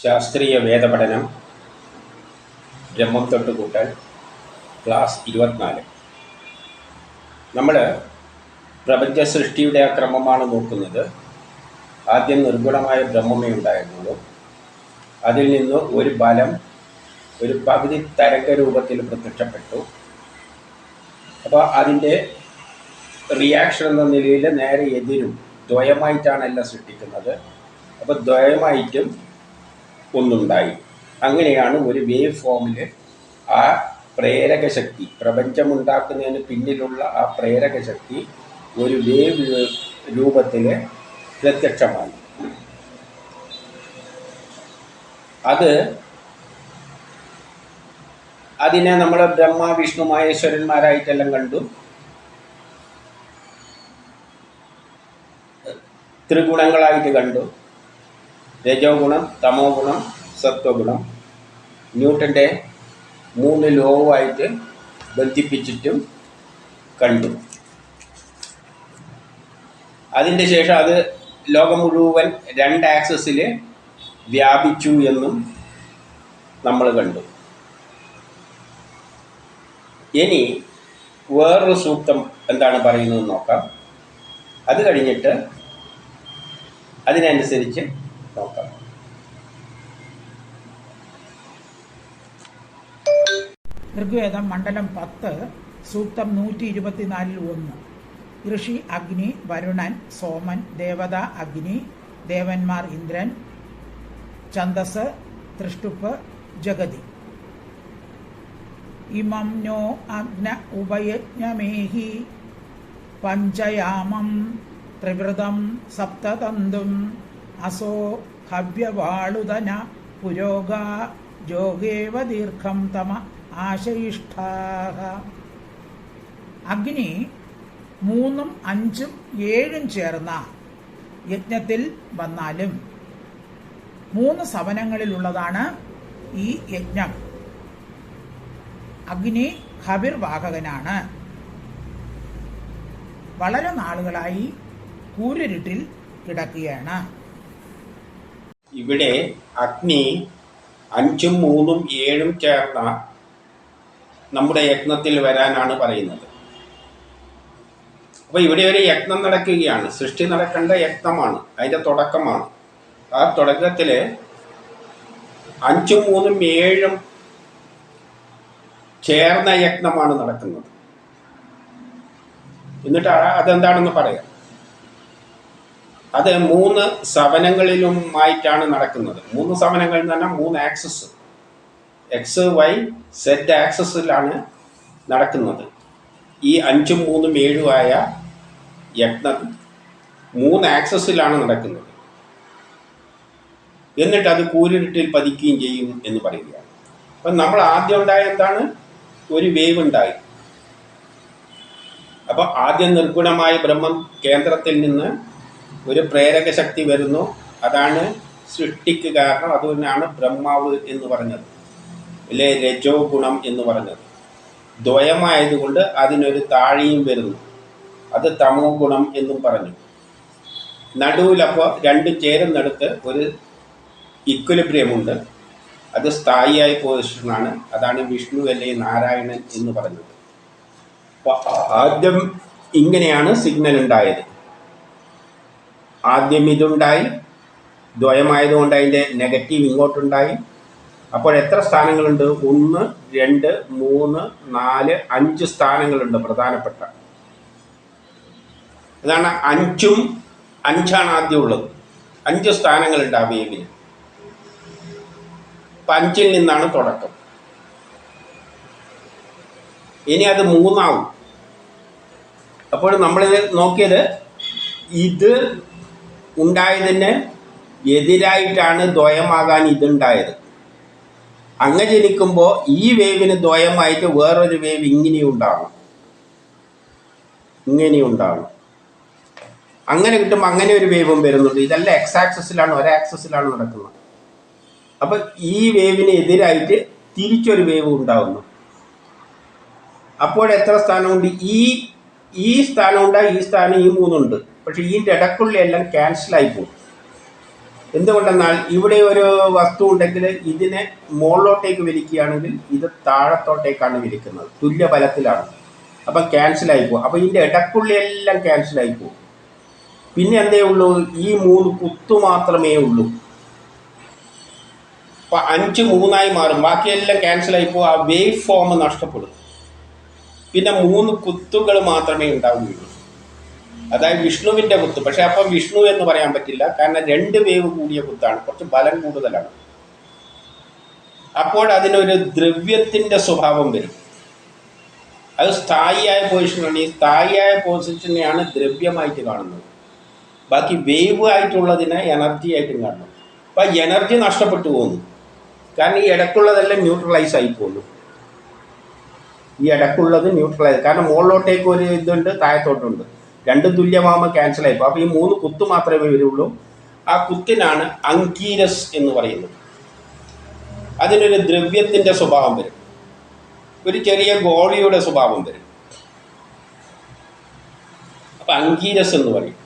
ശാസ്ത്രീയ വേദപഠനം ബ്രഹ്മം തൊട്ടുകൂട്ടൽ ക്ലാസ് ഇരുപത്തിനാല്. നമ്മൾ പ്രപഞ്ച സൃഷ്ടിയുടെ ആ ക്രമമാണ് നോക്കുന്നത്. ആദ്യം നിർഗുണമായ ബ്രഹ്മമേ ഉണ്ടായിരുന്നുള്ളൂ. അതിൽ നിന്ന് ഒരു ബലം ഒരു പകുതി തരംഗ രൂപത്തിൽ പ്രത്യക്ഷപ്പെട്ടു. അപ്പോൾ അതിന്റെ റിയാക്ഷൻ എന്ന നിലയിൽ നേരെ എതിരും ദ്വയമായിട്ടാണ് എല്ലാം സൃഷ്ടിക്കുന്നത്. അപ്പോൾ ദ്വയമായിട്ടും ഒന്നുണ്ടായി. അങ്ങനെയാണ് ഒരു വേവ് ഫോമിൽ ആ പ്രേരക ശക്തി പ്രപഞ്ചമുണ്ടാക്കുന്നതിന് പിന്നിലുള്ള ആ പ്രേരക ശക്തി ഒരു വേവ് രൂപത്തിൽ പ്രത്യക്ഷമായി. അത് അതിനെ നമ്മൾ ബ്രഹ്മ വിഷ്ണു മഹേശ്വരന്മാരായിട്ടെല്ലാം കണ്ടു. ത്രിഗുണങ്ങളായിട്ട് കണ്ടു. രജോ ഗുണം തമോ ഗുണം സത്വഗുണം. ന്യൂട്ടന്റെ മൂന്ന് ലോവുമായിട്ട് ബന്ധിപ്പിച്ചിട്ടും കണ്ടു. അതിന്റെ ശേഷം അത് ലോകം മുഴുവൻ രണ്ട് ആക്സസിൽ വ്യാപിച്ചു എന്നും നമ്മൾ കണ്ടു. ഇനി വേറൊരു സൂക്തം എന്താണ് പറയുന്നത് നോക്കാം. അത് കഴിഞ്ഞിട്ട് അതിനനുസരിച്ച് നോക്കാം ഋഗ്വേദം മണ്ഡലം പത്ത് സൂക്തം നൂറ്റി ഇരുപത്തിനാലിൽ ഒന്ന്. ഋഷി അഗ്നി വരുണൻ സോമൻ ദേവത അഗ്നി ദേവന്മാർ ഇന്ദ്രൻ ഛന്ദസ് തൃഷ്ടുപ്പ് ജഗതി. ഇമം നോ അഗ്ന ഉപയജ്ഞമേഹി പഞ്ചയാമം ത്രിവൃതം സപ്തതന്തും അസോ ഹവ്യവാളുതന പുരോഗാ ജോഗേവ ദീർഘം തമ ആശയിഷ്ഠാഹ അഗ്നി മൂന്നും അഞ്ചും ഏഴും ചേർന്ന യജ്ഞത്തിൽ വന്നാലും മൂന്ന് സവനങ്ങളിലുള്ളതാണ് ഈ യജ്ഞം. അഗ്നി ഹബിർവാഹകനാണ് വളരെ നാളുകളായി കൂരിരുട്ടിൽ കിടക്കുകയാണ്. ഇവിടെ അഗ്നി അഞ്ചും മൂന്നും ഏഴും ചേർന്ന നമ്മുടെ യജ്ഞത്തിൽ വരാനാണ് പറയുന്നത്. അപ്പോൾ ഇവിടെ ഒരു യജ്ഞം നടക്കുകയാണ്. സൃഷ്ടി നടക്കേണ്ട യജ്ഞമാണ് അതിന്റെ തുടക്കമാണ്. ആ തുടക്കത്തിൽ അഞ്ചും മൂന്നും ഏഴും ചേർന്ന യജ്ഞമാണ് നടക്കുന്നത്. എന്നിട്ട് അതെന്താണെന്ന് പറയാം. അത് മൂന്ന് സവനങ്ങളിലുമായിട്ടാണ് നടക്കുന്നത്. മൂന്ന് സവനങ്ങൾ എന്ന് പറഞ്ഞാൽ മൂന്ന് ആക്സസ് എക്സ് വൈ സെറ്റ് ആക്സസിലാണ് നടക്കുന്നത്. ഈ അഞ്ചും മൂന്നും ഏഴുമായ യജ്ഞം മൂന്ന് ആക്സസിലാണ് നടക്കുന്നത്. എന്നിട്ട് അത് കൂരിരുട്ടിൽ പതിക്കുകയും ചെയ്യും എന്ന് പറയുകയാണ്. അപ്പം നമ്മൾ ആദ്യം ഉണ്ടായ എന്താണ്? ഒരു വേവ് ഉണ്ടായി. അപ്പോൾ ആദ്യം നിർഗുണമായ ബ്രഹ്മം കേന്ദ്രത്തിൽ നിന്ന് ഒരു പ്രേരക ശക്തി വരുന്നു. അതാണ് സൃഷ്ടിക്ക് കാരണം. അതുതന്നെയാണ് ബ്രഹ്മാവ് എന്ന് പറഞ്ഞത്. അല്ലെ? രജോ ഗുണം എന്ന് പറഞ്ഞത്. ദ്വയമായതുകൊണ്ട് അതിനൊരു താഴെയും വരുന്നു. അത് തമോ ഗുണം എന്നും പറഞ്ഞു. നടുവിലപ്പോൾ രണ്ട് ചേരുന്നിടത്ത് ഒരു ഇക്വലിബ്രിയമുണ്ട് അത് സ്ഥായിയായ പൊസിഷനാണ് അതാണ് വിഷ്ണു അല്ലെ നാരായണൻ എന്ന് പറഞ്ഞത്. ആദ്യം ഇങ്ങനെയാണ് സിഗ്നൽ ഉണ്ടായത്. ആദ്യം ഇതുണ്ടായി ദ്വയമായതുകൊണ്ട് അതിന്റെ നെഗറ്റീവ് ഇങ്ങോട്ടുണ്ടായി. അപ്പോൾ എത്ര സ്ഥാനങ്ങളുണ്ട്? ഒന്ന് രണ്ട് മൂന്ന് നാല് അഞ്ച് സ്ഥാനങ്ങളുണ്ട് പ്രധാനപ്പെട്ട. അതാണ് അഞ്ചും അഞ്ചാണ് ആദ്യം ഉള്ളത്. അഞ്ച് സ്ഥാനങ്ങളുണ്ട് ആ വേവിന്. അപ്പം അഞ്ചിൽ നിന്നാണ് തുടക്കം. ഇനി അത് മൂന്നാവും. അപ്പോൾ നമ്മൾ നോക്കിയത് ഇത് ഉണ്ടായതിന് എതിരായിട്ടാണ് ദ്വയമാകാൻ ഇതുണ്ടായത്. അങ്ങ് ജനിക്കുമ്പോൾ ഈ വേവിന് ദ്വയമായിട്ട് വേറൊരു വേവ് ഇങ്ങനെ ഉണ്ടാകും. ഇങ്ങനെ ഉണ്ടാകും. അങ്ങനെ കിട്ടുമ്പോൾ അങ്ങനെ ഒരു വേവും വരുന്നുണ്ട്. ഇതെല്ലാം എക്സ് ആക്സസിലാണ് ഒരാക്സസിലാണ് നടക്കുന്നത്. അപ്പം ഈ വേവിന് എതിരായിട്ട് തിരിച്ചൊരു വേവ് ഉണ്ടാകുന്നു അപ്പോൾ എത്ര സ്ഥാനമുണ്ട്? ഈ ഈ സ്ഥാനം ഉണ്ടായി ഈ സ്ഥാനം ഈ മൂന്നുണ്ട്. പക്ഷെ ഇതിന്റെ ഇടക്കുള്ള എല്ലാം ക്യാൻസലായി പോകും എന്തുകൊണ്ടെന്നാൽ ഇവിടെ ഒരു വസ്തു ഉണ്ടെങ്കിൽ ഇതിനെ മുകളിലോട്ടേക്ക് വലിക്കുകയാണെങ്കിൽ ഇത് താഴത്തോട്ടേക്കാണ് വലിക്കുന്നത്. തുല്യ ബലത്തിലാണ്. അപ്പം ക്യാൻസലായി പോകും അപ്പം ഇതിന്റെ ഇടക്കുള്ളി എല്ലാം ക്യാൻസലായി പോകും പിന്നെ എന്തേ ഉള്ളൂ? ഈ മൂന്ന് കുത്തു മാത്രമേ ഉള്ളൂ. അപ്പം അഞ്ച് മൂന്നായി മാറും. ബാക്കിയെല്ലാം ക്യാൻസലായി പോകും ആ വേവ് ഫോം നഷ്ടപ്പെടും. പിന്നെ മൂന്ന് കുത്തുകൾ മാത്രമേ ഉണ്ടാവുകയുള്ളൂ. അതായത് വിഷ്ണുവിന്റെ കുത്ത്. പക്ഷെ അപ്പം വിഷ്ണു എന്ന് പറയാൻ പറ്റില്ല. കാരണം രണ്ട് വേവ് കൂടിയ കുത്താണ്. കുറച്ച് ബലം കൂടുതലാണ്. അപ്പോൾ അതിനൊരു ദ്രവ്യത്തിന്റെ സ്വഭാവം വരും. അത് സ്ഥായിയായ പൊസിഷനാണ്. ഈ സ്ഥായിയായ പൊസിഷനെയാണ് ദ്രവ്യമായിട്ട് കാണുന്നത്. ബാക്കി വേവ് ആയിട്ടുള്ളതിനെ എനർജി ആയിട്ടും കാണണം അപ്പം എനർജി നഷ്ടപ്പെട്ടു പോകുന്നു. കാരണം ഈ ഇടക്കുള്ളതെല്ലാം ന്യൂട്രലൈസ് ആയി പോകുന്നു. ഈ ഇടക്കുള്ളത് ന്യൂട്രലൈസ് കാരണം മുകളിലോട്ടേക്ക് ഒരു ഇതുണ്ട് താഴത്തോട്ടുണ്ട്. രണ്ടും തുല്യമാകുമ്പോൾ ക്യാൻസൽ ആയിപ്പോൾ അപ്പോൾ ഈ മൂന്ന് കുത്ത് മാത്രമേ വരുള്ളൂ. ആ കുത്തിനാണ് അങ്കീരസ് എന്ന് പറയുന്നത്. അതിനൊരു ദ്രവ്യത്തിന്റെ സ്വഭാവം വരും. ഒരു ചെറിയ ഗോളിയുടെ സ്വഭാവം വരും. അപ്പം അങ്കീരസ് എന്ന് പറയും.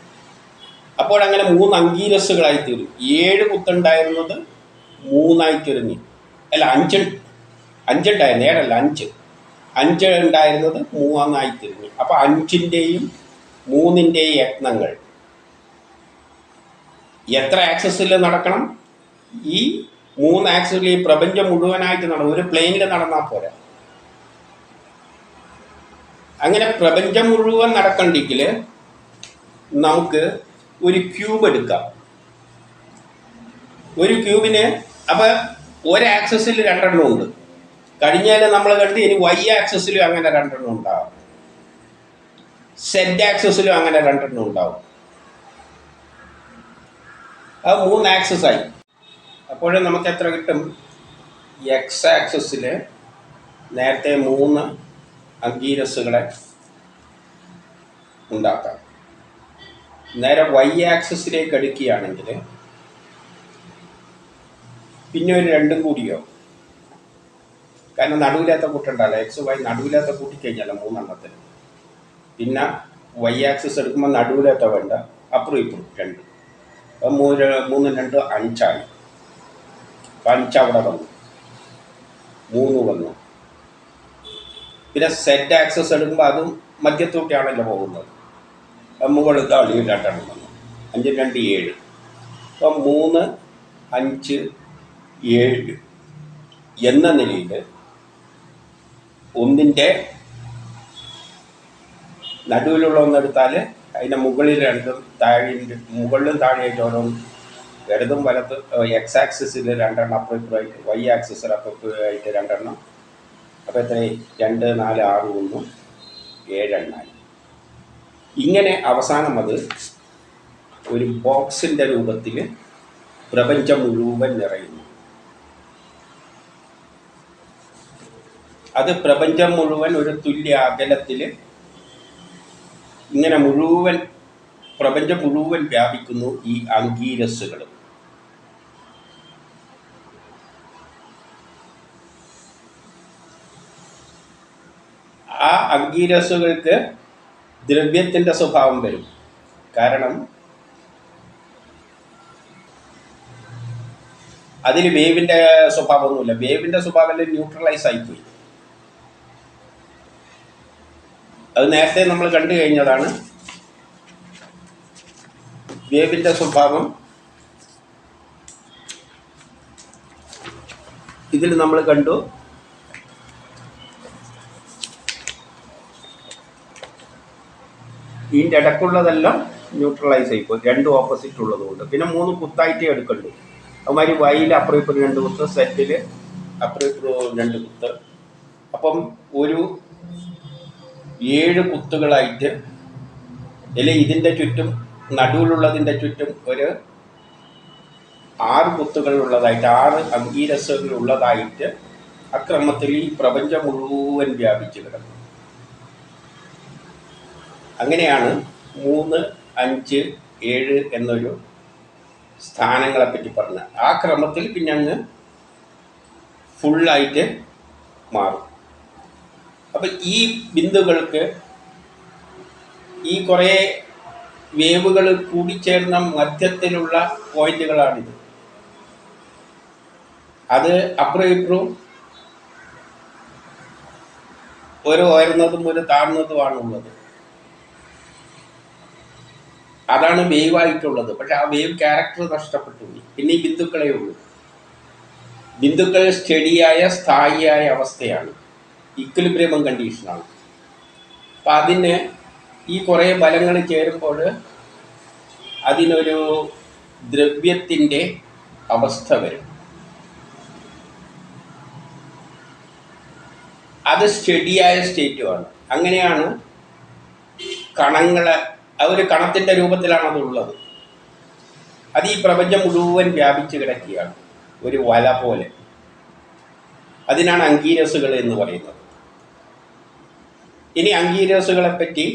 അപ്പോൾ അങ്ങനെ മൂന്ന് അങ്കീരസുകളായി തീരും. ഏഴ് കുത്തുണ്ടായിരുന്നത് മൂന്നായി ചുരുങ്ങി അല്ല അഞ്ച് അഞ്ചുണ്ടായിരുന്നു. ഏഴല്ല അഞ്ച്. അഞ്ച് ഉണ്ടായിരുന്നത് മൂന്നായി തിരിഞ്ഞു അപ്പോൾ അഞ്ചിന്റെയും മൂന്നിന്റെയും യത്നങ്ങൾ. എത്ര ആക്സസിൽ നടക്കണം? ഈ മൂന്ന് ആക്സസിൽ ഈ പ്രപഞ്ചം മുഴുവനായിട്ട് നടക്കും ഒരു പ്ലെയിനിൽ നടന്നാൽ പോരാ? അങ്ങനെ പ്രപഞ്ചം മുഴുവൻ നടക്കണ്ടെങ്കിൽ നമുക്ക് ഒരു ക്യൂബ് എടുക്കാം. ഒരു ക്യൂബിന് അപ്പോൾ ഒരു ആക്സസിൽ രണ്ടെണ്ണം ഉണ്ട്. കഴിഞ്ഞാൽ നമ്മൾ കണ്ട് ഇനി വൈ ആക്സസിലും അങ്ങനെ രണ്ടെണ്ണം ഉണ്ടാവും. സെഡ് ആക്സസിലും അങ്ങനെ രണ്ടെണ്ണം ഉണ്ടാവും. അത് മൂന്ന് ആക്സസ് ആയി. അപ്പോഴും നമുക്ക് എത്ര കിട്ടും? എക്സ് ആക്സസിൽ നേരത്തെ മൂന്ന് അങ്കീരസുകളെ ഉണ്ടാക്കാം. നേരെ വൈ ആക്സസിലേക്ക് എടുക്കുകയാണെങ്കിൽ പിന്നെ ഒരു രണ്ടും കൂടിയോ? കാരണം നടുവില്ലാത്ത കൂട്ടുണ്ടല്ലോ എക്സ് വൈ നടുവില്ലാത്ത കൂട്ടിക്കഴിഞ്ഞാലോ മൂന്നെണ്ണത്തിന്. പിന്നെ വൈ ആക്സിസ് എടുക്കുമ്പോൾ നടുവിലത്തെ വേണ്ട അപ്പുറം ഇപ്പുറം രണ്ട്. മൂന്ന് മൂന്ന് രണ്ട് അഞ്ചായി. അപ്പം അഞ്ച് അവിടെ വന്നു. മൂന്ന് വന്നു. പിന്നെ സെറ്റ് ആക്സസ് എടുക്കുമ്പോൾ അതും മധ്യത്തോട്ടാണല്ലോ പോകുന്നത്. മുകളിൽ താളിയും രണ്ടെണ്ണം വന്നു. അഞ്ച് രണ്ട് ഏഴ്. അപ്പം മൂന്ന് അഞ്ച് ഏഴ് എന്ന നിലയിൽ ഒന്നിന്റെ നടുവിലുള്ള ഒന്നെടുത്താൽ അതിന്റെ മുകളിൽ രണ്ടും താഴെ മുകളിലും താഴെയായിട്ട് ഓരോന്നും ഇടതും വലത്ത് എക്സ് ആക്സിസിൽ രണ്ടെണ്ണം അപ്പുറം വൈ ആക്സിസിൽ അപ്പുറം രണ്ടെണ്ണം. അപ്പോൾ എത്രയും രണ്ട് നാല് ആറ് ഒന്ന് ഏഴെണ്ണായി ഇങ്ങനെ അവസാനം അത് ഒരു ബോക്സിന്റെ രൂപത്തിൽ പ്രപഞ്ചം മുഴുവൻ നിറയുന്നു. അത് പ്രപഞ്ചം മുഴുവൻ ഒരു തുല്യ അകലത്തിൽ ഇങ്ങനെ മുഴുവൻ പ്രപഞ്ചം മുഴുവൻ വ്യാപിക്കുന്നു ഈ അങ്കീരസുകൾ ആ അങ്കീരസുകൾക്ക് ദ്രവ്യത്തിന്റെ സ്വഭാവം വരും. കാരണം അതിൽ വേവിന്റെ സ്വഭാവമൊന്നുമില്ല. വേവിന്റെ സ്വഭാവം ന്യൂട്രലൈസ് ആയിപ്പോയി. അത് നേരത്തെ നമ്മൾ കണ്ടു കഴിഞ്ഞതാണ്. വേവിന്റെ സ്വഭാവം. ഇതിൽ നമ്മൾ കണ്ടു. ഇതിന്റെ ഇടക്കുള്ളതെല്ലാം ന്യൂട്രലൈസ് ആയിപ്പോയി രണ്ട് ഓപ്പോസിറ്റ് ഉള്ളതുകൊണ്ട്. പിന്നെ മൂന്ന് കുത്തായിട്ടേ എടുക്കണ്ടു. അതുമാതിരി വൈയിൽ അപ്പുറം രണ്ട് കുത്ത് സെറ്റിൽ അപ്പുറം രണ്ട് കുത്ത്. അപ്പം ഒരു ഏഴ് കുത്തുകളായിട്ട് അല്ലെ ഇതിന്റെ ചുറ്റും നടുവിലുള്ളതിന്റെ ചുറ്റും ഒരു ആറ് കുത്തുകൾ ഉള്ളതായിട്ട് ആറ് അംഗീരസുകൾ ഉള്ളതായിട്ട് അക്രമത്തിൽ ഈ പ്രപഞ്ചം മുഴുവൻ വ്യാപിച്ചു കിടക്കും അങ്ങനെയാണ് മൂന്ന് അഞ്ച് ഏഴ് എന്നൊരു സ്ഥാനങ്ങളെ പറ്റി പറഞ്ഞത്. ആ ക്രമത്തിൽ പിന്നെ അങ്ങ് ഫുള്ളായിട്ട് മാറും. അപ്പം ഈ ബിന്ദുക്കൾക്ക് ഈ കുറേ വേവുകൾ കൂടിച്ചേർന്ന മധ്യത്തിലുള്ള പോയിന്റുകളാണിത്. അത് അപ്പുറം ഇപ്പുറവും ഒരു ഉയർന്നതും ഒരു താഴ്ന്നതുമാണ് ഉള്ളത്. അതാണ് വേവ് ആയിട്ടുള്ളത്. പക്ഷെ ആ വേവ് ക്യാരക്ടർ നഷ്ടപ്പെട്ടു പിന്നെ ഈ ബിന്ദുക്കളേ ഉള്ളൂ. ബിന്ദുക്കൾ സ്റ്റഡിയായ സ്ഥായിയായ അവസ്ഥയാണ്. ഇക്വിലിബ്രിയം കണ്ടീഷനാണ് അപ്പം അതിന് ഈ കുറേ ബലങ്ങൾ ചേരുമ്പോൾ അതിനൊരു ദ്രവ്യത്തിന്റെ അവസ്ഥ വരും. അത് സ്റ്റഡിയായ സ്റ്റേറ്റുമാണ് അങ്ങനെയാണ് കണങ്ങൾ ഒരു കണത്തിന്റെ രൂപത്തിലാണ് അത് ഉള്ളത് അത് ഈ പ്രപഞ്ചം മുഴുവൻ വ്യാപിച്ചു കിടക്കുകയാണ്. ഒരു വല പോലെ. അതിനാണ് അങ്കീരസുകൾ എന്ന് പറയുന്നത്. ഇനി അങ്കീരസുകളെ പറ്റി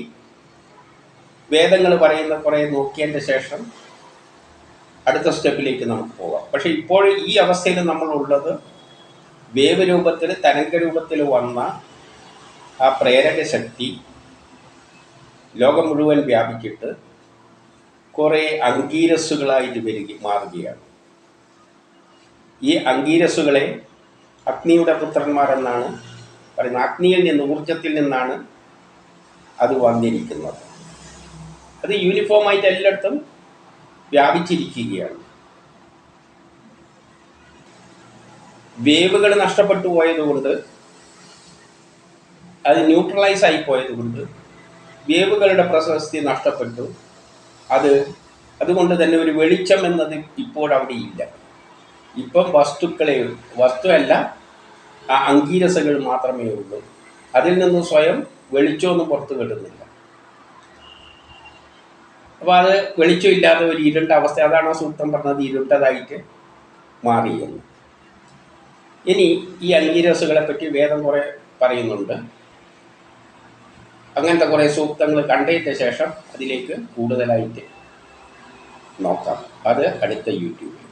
വേദങ്ങൾ പറയുന്ന കുറേ നോക്കിയതിന്റെ ശേഷം അടുത്ത സ്റ്റെപ്പിലേക്ക് നമുക്ക് പോകാം. പക്ഷെ ഇപ്പോൾ ഈ അവസ്ഥയിൽ നമ്മൾ ഉള്ളത് വേവ് രൂപത്തിൽ തരംഗ രൂപത്തിൽ വന്ന ആ പ്രേരക ശക്തി ലോകം മുഴുവൻ വ്യാപിച്ചിട്ട് കുറേ അങ്കീരസ്സുകളായിട്ട് വരിക മാറുകയാണ് ഈ അങ്കീരസ്സുകളെ അഗ്നിയുടെ പുത്രന്മാരെന്നാണ് പറയുന്നത്. അഗ്നിയിൽ നിന്ന് ഊർജത്തിൽ നിന്നാണ് അത് വന്നിരിക്കുന്നത്. അത് യൂണിഫോമായിട്ട് എല്ലായിടത്തും വ്യാപിച്ചിരിക്കുകയാണ്. വേവുകൾ നഷ്ടപ്പെട്ടു പോയതുകൊണ്ട് അത് ന്യൂട്രലൈസ് ആയി പോയതുകൊണ്ട് വേവുകളുടെ പ്രശസ്തി നഷ്ടപ്പെട്ടു. അത് അതുകൊണ്ട് തന്നെ ഒരു വെളിച്ചം എന്നത് ഇപ്പോൾ അവിടെ ഇല്ല. ഇപ്പം വസ്തുക്കളെ വസ്തുവല്ല ആ അങ്കീരസകൾ മാത്രമേ ഉള്ളൂ. അതിൽ നിന്നും സ്വയം വെളിച്ചമൊന്നും പുറത്തു കിട്ടുന്നില്ല അപ്പോൾ അത് വെളിച്ചമില്ലാതെ ഒരു ഇരുണ്ട അവസ്ഥ അതാണ് ആ സൂക്തം പറഞ്ഞത് ഇരുണ്ടതായിട്ട് മാറിയെന്ന്. ഇനി ഈ അങ്കീരസുകളെ പറ്റി വേദം കുറേ പറയുന്നുണ്ട്. അങ്ങനത്തെ കുറേ സൂക്തങ്ങൾ കണ്ടതിന് ശേഷം അതിലേക്ക് കൂടുതലായിട്ട് നോക്കാം. അത് അടുത്ത യൂട്യൂബിൽ.